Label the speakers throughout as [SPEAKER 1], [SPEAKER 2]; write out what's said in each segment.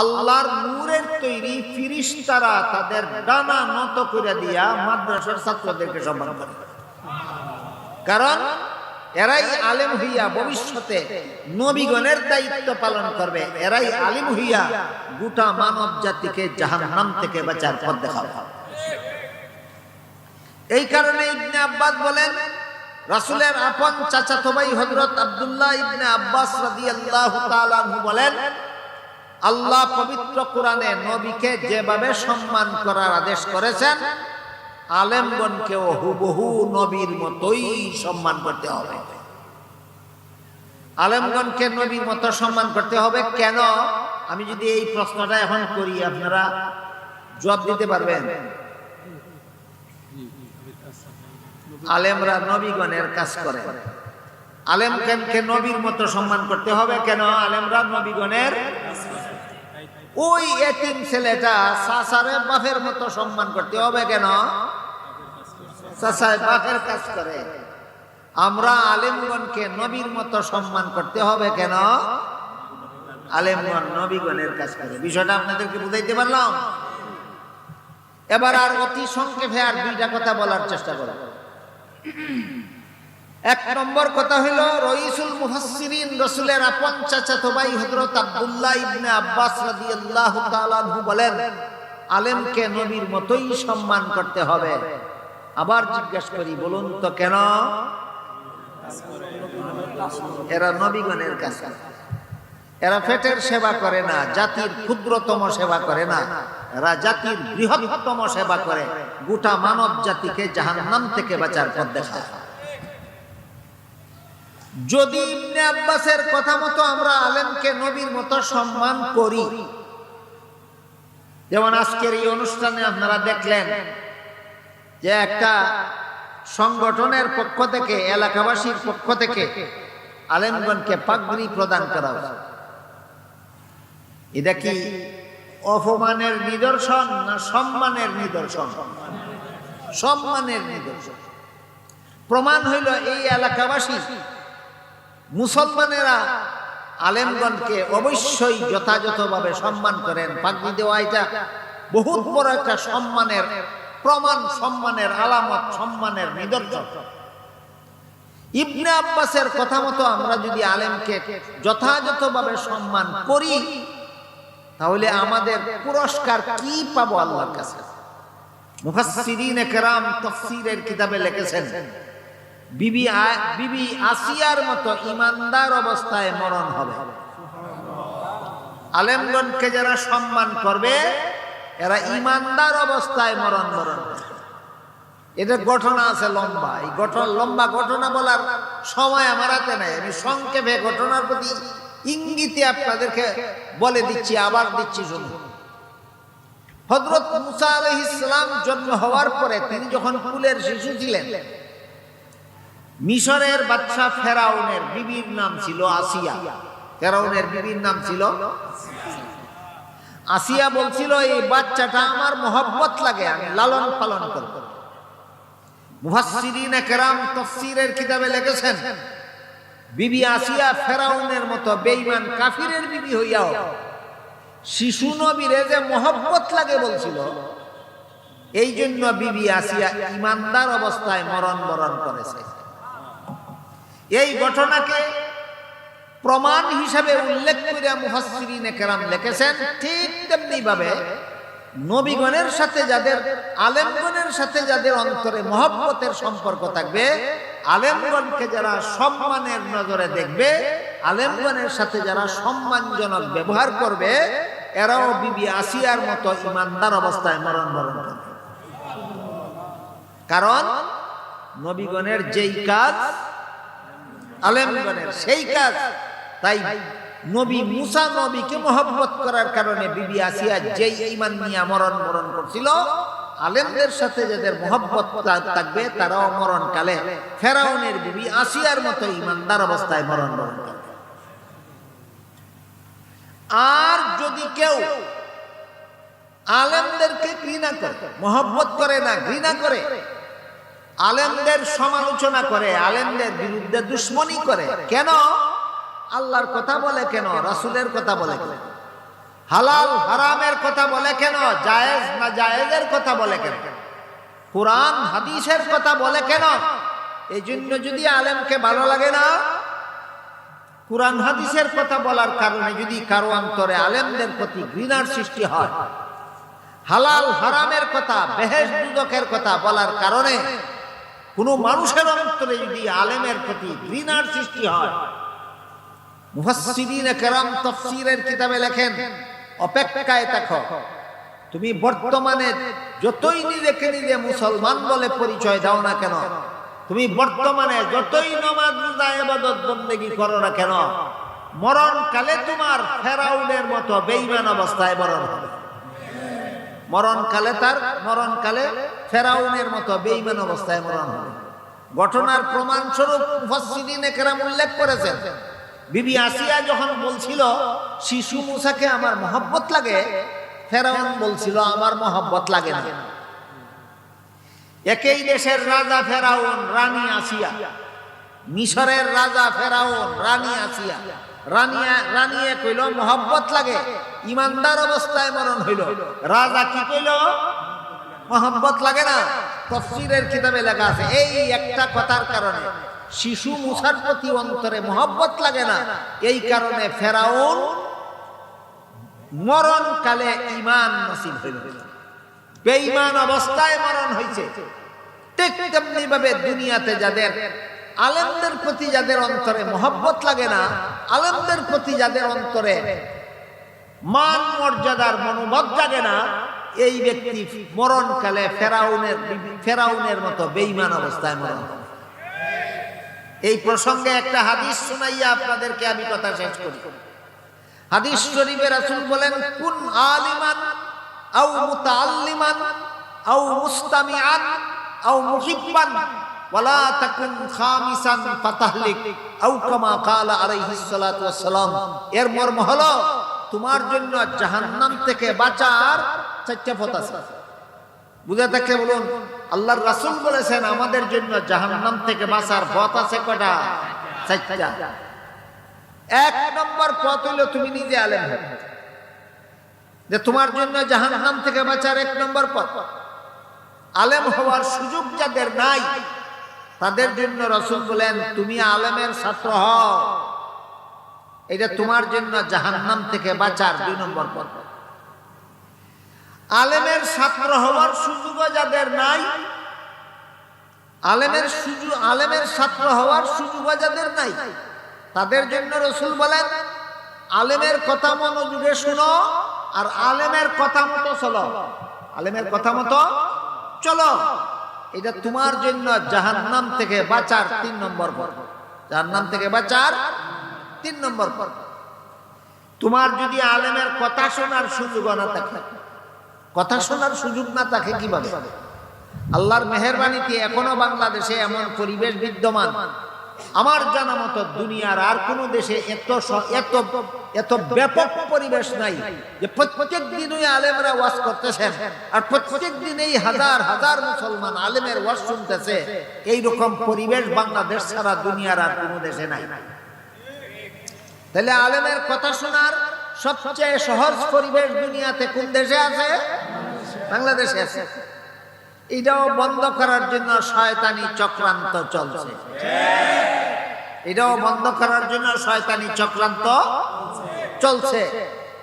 [SPEAKER 1] আল্লাহর নূরের তৈরি ফিরিস্তারা তাদের ডানা নত করে দিয়া মাদ্রাসার ছাত্রদেরকে সম্মান করে। কারণ এরাই আলেম হইয়া ভবিষ্যতে নবীগণের দায়িত্ব পালন করবে, এরাই আলিম হইয়া গোটা মানব জাতিকে জাহান্নাম থেকে বাঁচার পথ দেখাবে। এই কারণে ইবনে আব্বাস বলেন, রাসূলের আপন চাচাতো ভাই হযরত আব্দুল্লাহ ইবনে আব্বাস রাদিয়াল্লাহু তাআলা বলেন আল্লাহ পবিত্র কোরআনে নবীকে যেভাবে সম্মান করার আদেশ করেছেন, আলেমগণকেও হুবহু নবীর মতোই সম্মান করতে হবে। আলেমগণকে নবীর মতো সম্মান করতে হবে কেন? আমি যদি এই প্রশ্নটা এখন করি, আপনারা জবাব দিতে পারবেন। আলেমরা নবীগণের কাজ করে। আলেমগণকে নবীর মতো সম্মান করতে হবে কেন? আলেমরা নবীগণের ওই এতিম ছেলেটা সাসারে বাপের মতো সম্মান করতে হবে কেন? সাসায় বাপের কাজ করে। আমরা আলেমগণকে নবীর মতো সম্মান করতে হবে কেন? আলেমগণ নবীগণের কাজ করে। বিষয়টা আপনাদেরকে বুঝাইতে পারলাম? এবার আর অতি সংক্ষেপে আর দুইটা কথা বলার চেষ্টা করব। এক নম্বর কথা হইল রইসুল মুফাসসিরিন রাসূলের আপন চাচাতো ভাই হযরত আব্দুল্লাহ ইবনে আব্বাস রাদিয়াল্লাহু বলেন, আলেমকে নবীর মতোই সম্মান করতে হবে। আবার জিজ্ঞেস করি, বলুন তো কেন? এরা নবীগণের কাছে এরা ফেটের সেবা করে না, জাতির ক্ষুদ্রতম সেবা করে না, এরা জাতির বৃহত্তম সেবা করে। গোটা মানব জাতিকে জাহান্নাম থেকে বাঁচার পথ দেখায়। যদি ইবনে আব্বাসের কথা মতো আমরা আলেমকে নবীর মতো সম্মান করি। যেমন আজকের এই অনুষ্ঠানে আপনারা দেখলেন যে একটা সংগঠনের পক্ষ থেকে, এলাকাবাসীর পক্ষ থেকে আলেমগণকে পাগড়ি প্রদান করা হয়েছে। এটা কি অপমানের নিদর্শন না সম্মানের নিদর্শন? সম্মানের নিদর্শন। প্রমাণ হইল এই এলাকাবাসী মুসলমানেরা আলেমগণকে অবশ্যই যথাযথভাবে সম্মান করেন। পাগড়ি দেওয়া এটা বহুত বড় একটা সম্মানের প্রমাণ সম্মানের আলামত সম্মানের নিদর্শন। ইবনে আব্বাসের কথা মতো আমরা যদি আলেমকে যথাযথভাবে সম্মান করি তাহলে আমাদের পুরস্কার কি পাবো আল্লাহর কাছে? মুফাসসিরিন একরাম তাফসীরের কিতাবে লিখেছেন। বিবি বিবি আসিয়ার মতো ইমানদার অবস্থায় মরণ হবে। আলেমগণকে যারা সম্মান করবে, এরা ইমানদার অবস্থায় মরণ মরণ এটা ঘটনা আছে লম্বা। এই ঘটনা, লম্বা ঘটনা বলার সময় আমার হাতে নাই। আমি সংক্ষেপে ঘটনার প্রতি ইঙ্গিতে আপনাদেরকে বলে দিচ্ছি, আবার দিচ্ছি শুনুন। হজরত মুসা আলহ ইসলাম জন্ম হওয়ার পরে তিনি যখন কুলের শিশু ছিলেন মিশরের বাচ্চা ফেরাউনের বিবির নাম ছিল আসিয়া। ফেরাউনের বিবির নাম ছিল আসিয়া। বলছিল, এই বাচ্চাটা আমার মহব্বত লাগে, আমি লালন পালন করব। মুহাসসিরিন একরাম তাফসীরের কিতাবে লিখেছেন, বিবি আসিয়া ফেরাউনের মতো বেঈমান কাফিরের বিবি হইয়াও, শিশু নবীরে যে মহব্বত লাগে, বলছিল। এই জন্য বিবি আসিয়া ইমানদার অবস্থায় মরণ বরণ করেছে। এই ঘটনাকে প্রমাণ হিসাবে উল্লেখ করিয়া মুহাসসিরিন একরাম লিখেছেন ঠিক তেমনি ভাবে নবীগণের সাথে যাদের, আলেমগণের সাথে যাদের অন্তরে মহব্বতের সম্পর্ক থাকবে, আলেমগণকে যারা সম্মানের নজরে দেখবে, আলেমগণের সাথে যারা সম্মানজনক ব্যবহার করবে, এরাও বিবি আসিয়ার মতো ইমানদার অবস্থায় মরণ বরণ করবে। কারণ নবীগণের যেই কাজ আলেমগণের সেই কাজ। তাই নবী মুসা নবীকে মহব্বত করার কারণে বিবি আসিয়া যেই ইমান নিয়ে মরণ মরণ করছিল, আলেমদের সাথে যাদের মহব্বত থাকবে, তারাও মরণ কালে ফেরাউনের বিবি আসিয়ার মতো ইমানদার অবস্থায় মরণ মরণ আর যদি কেউ আলেমদেরকে ঘৃণা করে, মহব্বত করে না, ঘৃণা করে আলেমদের সমালোচনা করে, আলেমদের বিরুদ্ধে দুশ্মনী করে। কেন? আল্লাহর কথা বলে কেন? রাসুলের কথা বলে কেন? হালাল, হারামের কথা বলে কেন? জায়েজ না জায়েজের কথা বলে কেন? কোরআন, হাদিসের কথা বলে কেন? এই জন্য যদি আলেমকে ভালো লাগে না, কোরআন, হাদিসের কথা বলার কারণে যদি কারও অন্তরে আলেমদের প্রতি ঘৃণার সৃষ্টি হয়, হালাল, হারামের কথা, বেহেশ দুদকের কথা বলার কারণে কোনো মানুষের অন্তরে যদি আলেমের প্রতি ঘৃণার সৃষ্টি হয় কিতাবে লেখেন, অপেক্ষায় থাকো তুমি বর্তমানে যতই নিজেকে নিজে মুসলমান বলে পরিচয় দাও না কেন, তুমি বর্তমানে যতই নমাজ করো না কেন, মরণকালে তোমার ফেরাউনের মতো বেঈমান অবস্থায় মরণ হবে। মরণকালে তার মরণকালে ফেরাউনের মতো বেঈমান অবস্থায় মরণ হবে ঘটনার প্রমাণ স্বরূপ মুফাসসিরিন কেরাম উল্লেখ করেছেন, বিবি আসিয়া যখন বলছিল, শিশু মুসাকে আমার মহব্বত লাগে? ফেরাউন বলছিল, আমার মহব্বত লাগে না। একই দেশের রাজা ফেরাউন, রানী আসিয়া। মিশরের রাজা ফেরাউন, রানী আসিয়া। রানিয়া, রানিয়ে কইল, মহব্বত লাগে। ইমানদার অবস্থায় মরণ হইল। রাজা কি কইল? মহব্বত লাগে না। তফসিরের কিতাবে লেখা আছে, এই একটা কথার কারণে শিশু মুসার প্রতি অন্তরে মহব্বত লাগে না। এই কারণে ফেরাউন মরণকালে ইমান নসিব হইল। বেঈমান অবস্থায় মরণ হয়েছে ঠিক তেমনি ভাবে দুনিয়াতে যাদের আলেমদের প্রতি যাদের অন্তরে মহব্বত লাগে না, আলেমদের প্রতি যাদের অন্তরে মান, মর্যাদার মনোভাব জাগে না, এই ব্যক্তি মরণকালে ফেরাউনের ফেরাউনের মতো বেইমান অবস্থায় মরণ এই প্রসঙ্গে একটা হাদিস শুনাইয়া আপনাদেরকে আমি কথা শেষ করি। হাদিস শরীফে রাসূল বলেন, কুন আলিমান আও মুতাআল্লিমান, আও মুস্তামিআন, আও মুহিব্বান ওয়ালা তাকুন খামিসান ফাতাহলিক, আও কামা ক্বালা এর মর্ম হলো, তোমার জন্য জাহান্নাম থেকে বাঁচার চারটা পথ আছে। বুঝে থাকলে বলুন, আল্লাহর রাসূল বলেছেন, আমাদের জন্য জাহান্নাম থেকে বাঁচার পথ আছে কটা চারটা। এক নম্বর পথ হইল তুমি নিজে আলেম যে তোমার জন্য জাহান জাহান্নাম থেকে বাঁচার এক নম্বর পথ। আলেম হওয়ার সুযোগ যাদের নাই তাদের জন্য রসুল বলেন, তুমি আলেমের ছাত্র হও। এটা তোমার জন্য জাহান্নাম থেকে বাঁচার দুই নম্বর পথ। আলেমের ছাত্র হওয়ার সুযোগও যাদের নাই, আলেমের সুযোগ, আলেমের ছাত্র হওয়ার সুযোগও যাদের নাই, তাদের জন্য রসুল বলেন, আলেমের কথা মনোযোগে শুনো আর আলেমের কথা মতো চলো। আলেমের কথা মতো চলো। এটা তোমার জন্য জাহান্নাম থেকে বাঁচার তিন নম্বর পর্ব জাহান্নাম থেকে বাঁচার তিন নম্বর পর্ব তোমার যদি আলেমের কথা শোনার সুযোগ না থাকে, কথা শোনার সুযোগ না থাকে কীভাবে? আল্লাহর মেহরবানিতে এখনও বাংলাদেশে এমন পরিবেশ বিদ্যমান আমার জানা মতো দুনিয়ার আর কোনো দেশে এত এত এত ব্যাপক পরিবেশ নাই যে প্রত্যেক দিনই আলেমরা ওয়াজ করতেছেন। আর প্রত্যেক দিনেই হাজার হাজার মুসলমান আলেমের ওয়াজ শুনতেছে। এই রকম পরিবেশ বাংলাদেশ ছাড়া দুনিয়ার আর কোনো দেশে নাই। তাহলে আলেমের কথা শোনার সবচেয়ে সহজ পরিবেশ দুনিয়াতে কোন দেশে আছে? বাংলাদেশে আছে। এটাও বন্ধ করার জন্য শয়তানি চক্রান্ত চলছে। এটাও বন্ধ করার জন্য শয়তানি চক্রান্ত চলছে।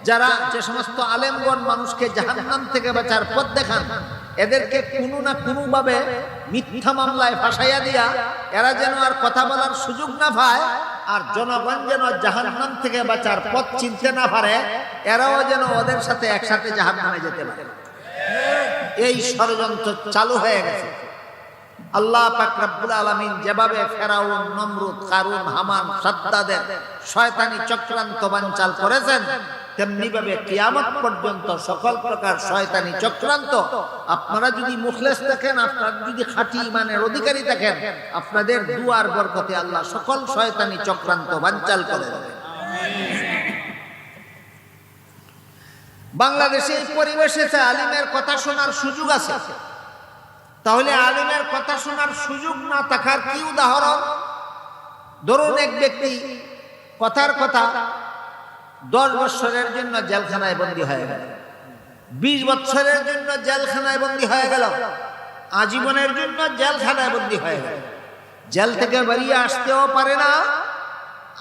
[SPEAKER 1] যারা যে সমস্ত আলেমগণ মানুষকে জাহান্নাম থেকে বাঁচার পথ দেখান, এদেরকে কোনো না কোনো ভাবে মিথ্যা মামলায় ফাঁসাইয়া দিয়া এরা যেন আর কথা বলার সুযোগ না পায় আর জনগণ যেন জাহান্নাম থেকে বাঁচার পথ চিনতে না পারে, এরাও যেন ওদের সাথে একসাথে জাহান্নামে যেতে পারে। এই ষড়যন্ত্র চালু হয়ে গেছে। আল্লাহ পাক আলামিন যেভাবে ফেরাউন, নমরুদ, কারুন, হামান, সাদ্দাদের শয়তানি চক্রান্ত বানচাল করেছেন, তেমনি ভাবে কিয়ামত পর্যন্ত সকল প্রকার শয়তানি চক্রান্ত আপনারা যদি মুখলেস আপনারা যদি খাঁটি ইমানের অধিকারী আপনাদের দুয়ার বরকতে আল্লাহ সকল শয়তানি চক্রান্ত বানচাল করে দেবেন বাংলাদেশে এই পরিবেশে আলিমের কথা শোনার সুযোগ আছে তাহলে আলিমের কথা শোনার সুযোগ না থাকার কি উদাহরণ? ধরুন এক ব্যক্তি কথার কথা দশ বৎসরের জন্য জেলখানায় বন্দী হয়ে গেল, বিশ বৎসরের জন্য জেলখানায় বন্দী হয়ে গেল, আজীবনের জন্য জেলখানায় বন্দী হয়ে গেল। জেল থেকে বেরিয়ে আসতেও পারে না,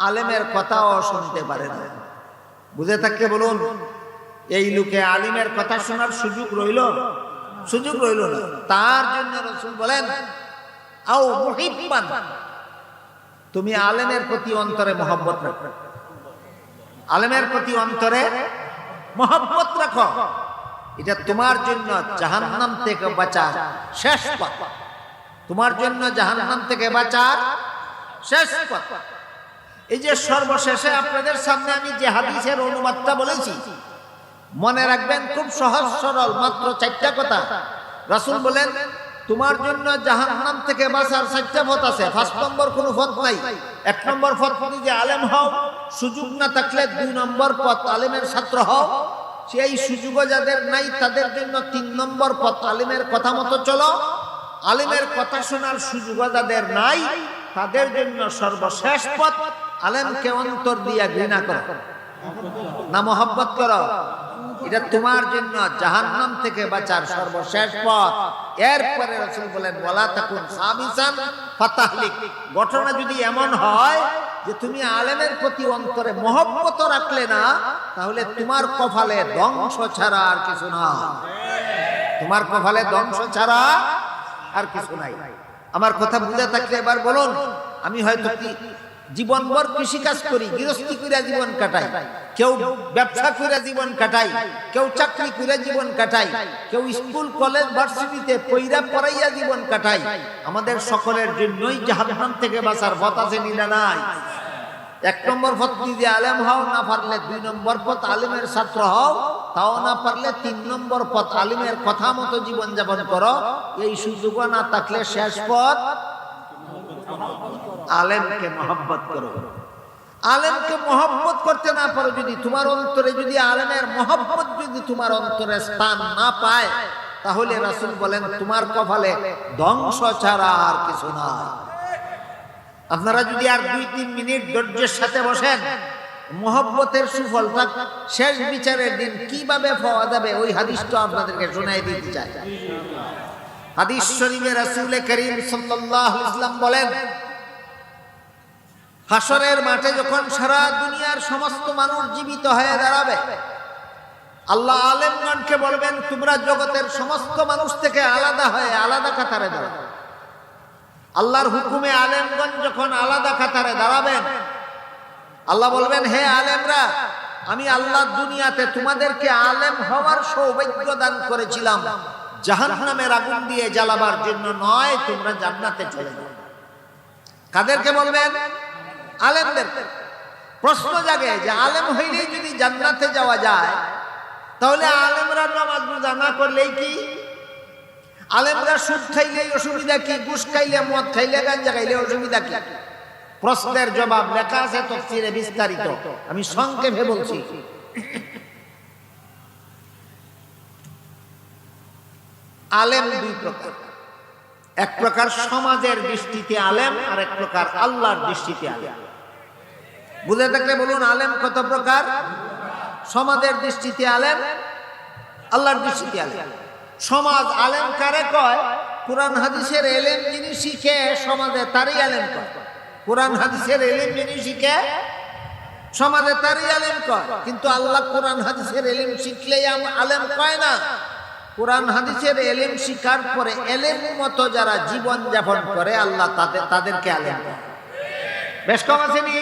[SPEAKER 1] আলেমের কথাও শুনতে পারে না। বুঝে থাকতে বলুন, এই লোকে আলিমের কথা শোনার সুযোগ রইল? সুযোগ রইল না। তার জন্য রসুল বলেন, আও মুহিব্বান, তুমি আলেমের প্রতি অন্তরে মহব্বত রাখো। আলেমের প্রতি অন্তরে মহব্বত রাখো। এটা তোমার জন্য জাহান্নাম থেকে বাঁচার শেষ পথ। তোমার জন্য জাহান্নাম থেকে বাঁচার শেষ পথ। এই যে সর্বশেষে আপনাদের সামনে আমি যে হাদিসের অনুবাদটা বলেছি মনে রাখবেন, খুব সহজ সরল, মাত্র চারটা কথা। রাসূল বলেন, তোমার জন্য জাহান্নাম থেকে বাঁচার চারটা পথ আছে। ফার্স্ট নম্বর, কোনো পথ নাই। এক নম্বর পথ যে আলেম হও, সুযোগ না থাকলে দুই নম্বর পথ আলেমের ছাত্র হও। সেই সুযোগও যাদের নাই, তাদের জন্য তিন নম্বর পথ আলিমের কথা মতো চলো। আলিমের কথা শোনার সুযোগও যাদের নাই, তাদের জন্য সর্বশেষ পথ আলেমকে অন্তর দিয়া ঘৃণা করো। না মোহাব্বত করো। এটা তোমার জন্য জাহান্নাম থেকে বাঁচার সর্বশেষ পথ। এরপরে রসুল বলেন বলা থাকুন সামিসান ফাতাহলিক। ঘটনা যদি এমন হয় যে তুমি আলেমের প্রতি অন্তরে মহব্বত রাখলে না, তাহলে তোমার কপালে ধ্বংস ছাড়া আর কিছু না। তোমার কপালে ধ্বংস ছাড়া আর কিছু নাই। আমার কথা বুঝে থাকলে এবার বলুন, আমি হয়তো জীবনভর কৃষি কাজ করি, গৃহস্থী করে জীবন কাটাই। কেউ ব্যবসা করে জীবন কাটাই কেউ চাকরি করে জীবন কাটাই কেউ স্কুল, কলেজ, ভার্সিটিতে পইরা পড়াইয়া জীবন কাটাই আমাদের সকলের জন্যই জাহান্নাম থেকে বাঁচার আছে নিলা নাই? এক নম্বর পথ যদি আলেম হও না পারলে, দুই নম্বর পথ আলিমের ছাত্র হও, তাও না পারলে তিন নম্বর পথ আলিমের কথা মতো জীবন যাপন করো। এই সুযোগ না থাকলে শেষ পথ আলেমকে মহব্বত করো। আলেমকে মহব্বত করতে না পারো যদি তোমার অন্তরে যদি আলেমের মহব্বত যদি তোমার অন্তরে স্থান না পায়, তাহলে রাসূল বলেন, তোমার কপালে ধ্বংস ছাড়া আর কিছু না আপনারা যদি আর দুই তিন মিনিট ধৈর্যের সাথে বসেন, মহব্বতের সুফলটা শেষ বিচারের দিন কীভাবে পাওয়া যাবে, ওই হাদিসটা আপনাদেরকে শোনাই দিতে চাই। হাদিস শরীফে রাসূল করিম সাল্লাল্লাহু আলাইহি বলেন হাসরের মাঠে যখন সারা দুনিয়ার সমস্ত মানুষ জীবিত হয়ে দাঁড়াবে, আল্লাহ আলেমগণকে বলবেন, তোমরা জগতের সমস্ত মানুষ থেকে আলাদা হয়ে আলাদা কাতারে দাঁড়াবে আল্লাহর হুকুমে আলেমগণ যখন আলাদা কাতারে দাঁড়াবেন, আল্লাহ বলবেন, হে আলেমরা, আমি আল্লাহ দুনিয়াতে তোমাদেরকে আলেম হওয়ার সৌভাগ্য দান করেছিলাম। জাহান্নামের আগুন দিয়ে জ্বালাবার জন্য নয়, তোমরা জান্নাতে চলে যাও। কাদেরকে বলবেন আলেমদের। প্রশ্ন জাগে যে আলেম হইলেই যদি জান্নাতে যাওয়া যায়, তাহলে আলেমরা নামাজ রোজা না করলেই কি? আলেমরা সুদ খাইলেই অসুবিধা কি? ঘুষ খাইলে মদ খাইলে গাঞ্জা খাইলে অসুবিধা কি? প্রশ্নের জবাব লেখা আছে তফসিরে বিস্তারিত। আমি সংক্ষেপে বলছি। আলেম দুই প্রকার। এক প্রকার সমাজের দৃষ্টিতে আলেম আর এক প্রকার আল্লাহর দৃষ্টিতে আলেম। বুঝে থাকলে বলুন, আলেম কত প্রকার? সমাজের দৃষ্টিতে আলেম, আল্লাহর দৃষ্টিতে আলেম। সমাজ আলেম কারে কয়? কোরআন হাদিসের এলেম যিনি শিখে, সমাজে তারই আলেম কয়। কোরআন হাদিসের এলেম যিনি শিখে, সমাজে তারই আলেম কয়। কিন্তু আল্লাহ কোরআন হাদিসের এলেম শিখলেই আলেম কয় না। কোরআন হাদিসের এলেম শিকার পরে এলেম মতো যারা জীবন যাপন করে, আল্লাহ তাদের, তাদেরকে আলেম কয়। বেশ কম আসেনি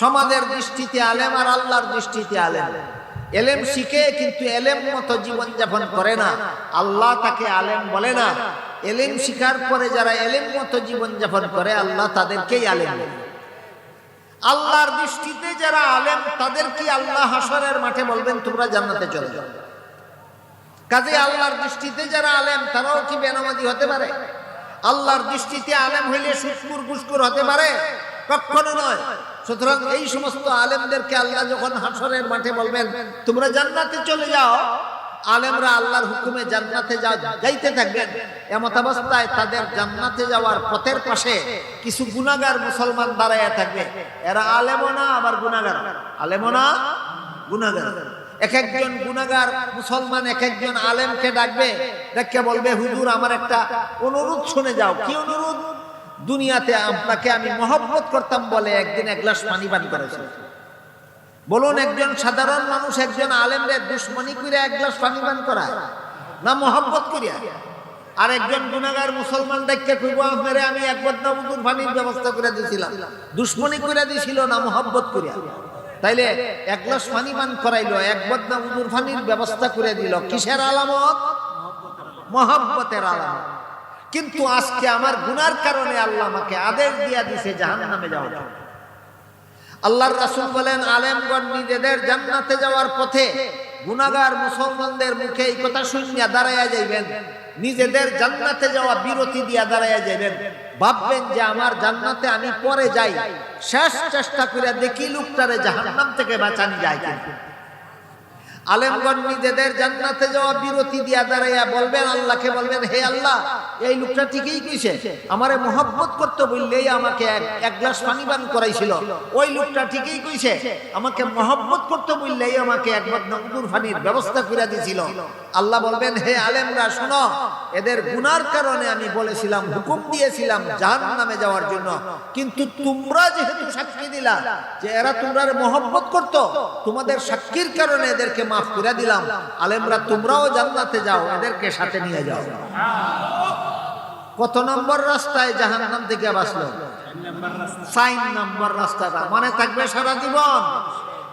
[SPEAKER 1] সমাজের দৃষ্টিতে আলেম আর আল্লাহর দৃষ্টিতে আলেম। এলেম শিখে কিন্তু এলেম মতো জীবন যাপন করে না। আল্লাহ তাকে আলেম বলে না। এলেম শিকার পরে যারা এলেম মতো জীবন যাপন করে, আল্লাহ তাদেরকেই আলেম আল্লাহর দৃষ্টিতে যারা আলেম, তাদের কি আল্লাহ হাসরের মাঠে বলবেন, তোমরা জান্নাতে চলে যাও। কাজে আল্লাহর দৃষ্টিতে যারা আলেম, তারাও কি বেনামাজি হতে পারে? আল্লাহর দৃষ্টিতে আলেম হইলে সুস্কুর গুসকুর হতে পারে? কখনো নয়। সুতরাং এই সমস্ত আলেমদেরকে আল্লাহ যখন হাসরের মাঠে বলবেন, তোমরা জান্নাতে চলে যাও। আলেমরা আল্লাহর হুকুমে জান্নাতে যাইতে থাকবেন। এমত অবস্থায় তাদের জান্নাতে যাওয়ার পথের পাশে কিছু গুণাগার মুসলমান দাঁড়াইয়া থাকবে। এরা আলেমও না, আবার গুণাগার আলেমও না গুনাহগার এক একজন গুনাহগার, মুসলমান এক একজন আলেমকে ডাকবে দেখকে বলবে, হুজুর, আমার একটা অনুরোধ শুনে যাও। কি অনুরোধ? দুনিয়াতে আপনাকে আমি মহব্বত করতাম বলে একদিন এক গ্লাস পানি পান করেছিল বলুন, একজন সাধারণ মানুষ, একজন আলেমরে দুশ্মনী করে এক গ্লাস পানি পান করায়? না মহব্বত করিয়া? আর একজন গুনাগার মুসলমান দেখতে আপনারে আমি এক বদনা পানির ব্যবস্থা করে দিয়েছিলাম দুশ্মনী করে দিছিল, না মহব্বত করিয়া? তাইলে এক গ্লাস পানি পান করাইলো, এক বদনা উজুর পানির ব্যবস্থা করে দিল। কিসের আলামত? মহব্বতের আলামত। কিন্তু আজকে আমার গুনার কারণে আল্লাহ আমাকে আদেশ দিয়া দিছে, জাহান্নামে যাওয়ার জন্য। আল্লাহর রাসূল বলেন, আলেমগণ নিজেদের জান্নাতে যাওয়ার পথে গুনাহগার মুসলমানদের মুখে এই কথা শুনিয়া দাঁড়াইয়া যাইবেন। নিজেদের জান্নাতে যাওয়া বিরতি দিয়া দাঁড়াইয়া যাইবেন। ভাববেন যে আমার জান্নাতে আমি পরে যাই। শেষ চেষ্টা করে দেখি লোকটারে জাহান্নাম থেকে বাঁচানি যায় কিন্তু আলেমগণ নিজেদের জান্নাতে যাওয়া বিরতি দিয়া দাঁড়াইয়া বলবেন, আল্লাহকে বলবেন, হে আল্লাহ, এই লোকটা ঠিকই কইছে। আমারে মোহব্বত করতে বললেই আমাকে এক- গ্লাস পানি পান করাইছিল। ওই লোকটা ঠিকই কইছে। আমাকে মোহব্বত করতে বললেই আমাকে এক উদুর পানির ব্যবস্থা করে দিছিল। আল্লাহ বলবেন, হে আলেমরা, শোনো, এদের গুনার কারণে আমি বলেছিলাম, হুকুম দিয়েছিলাম জাহান নামে যাওয়ার জন্য। কিন্তু তোমরা যেহেতু সাক্ষী দিলা, যে এরা তোমরা মোহব্বত করত, তোমাদের সাক্ষীর কারণে এদেরকে মাফ করে দিলাম। আলেমরা, তোমরাও জান্নাতে যাও, এদেরকে সাথে নিয়ে যাও। কত নম্বর রাস্তায় জাহান নাম থেকে বাঁচলো? চার নম্বর রাস্তাটা। মনে থাকবে সারা জীবন।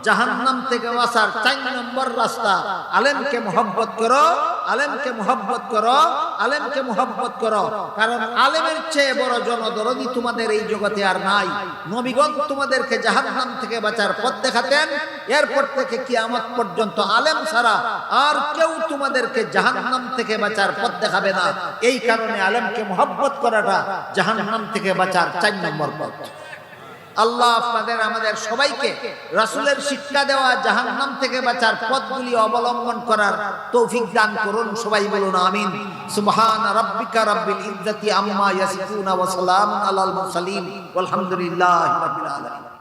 [SPEAKER 1] জাহান্নাম থেকে বাঁচার চার নম্বর রাস্তা। আলেমকে মোহব্বত করো। আলেমকে মোহব্বত করো, আলেমকে মোহব্বত করো। কারণ আলেমের চেয়ে বড় জনদরদি তোমাদের এই জগতে আর নাই। নবীগণ তোমাদেরকে জাহান্নাম থেকে বাঁচার পথ দেখাতেন। এরপর থেকে কি কিয়ামত পর্যন্ত আলেম ছাড়া আর কেউ তোমাদেরকে জাহান্নাম থেকে বাঁচার পথ দেখাবে না। এই কারণে আলেমকে মোহব্বত করাটা জাহান্নাম থেকে বাঁচার চার নম্বর পথ। আল্লাহ আপনাদের, আমাদের সবাইকে রাসুলের শিক্ষা দেওয়া, জাহান্নাম থেকে বাঁচার পথগুলি অবলম্বন করার তৌফিক দান করুন। সবাই বলুন আমিন। সুবহান রাব্বিকা রাব্বিল ইজ্জাতি আম্মা ইয়াসিফুন ওয়া সালামুন আলাল মুরসালিন। ওয়ালহামদুলিল্লাহি রাব্বিল আলামিন।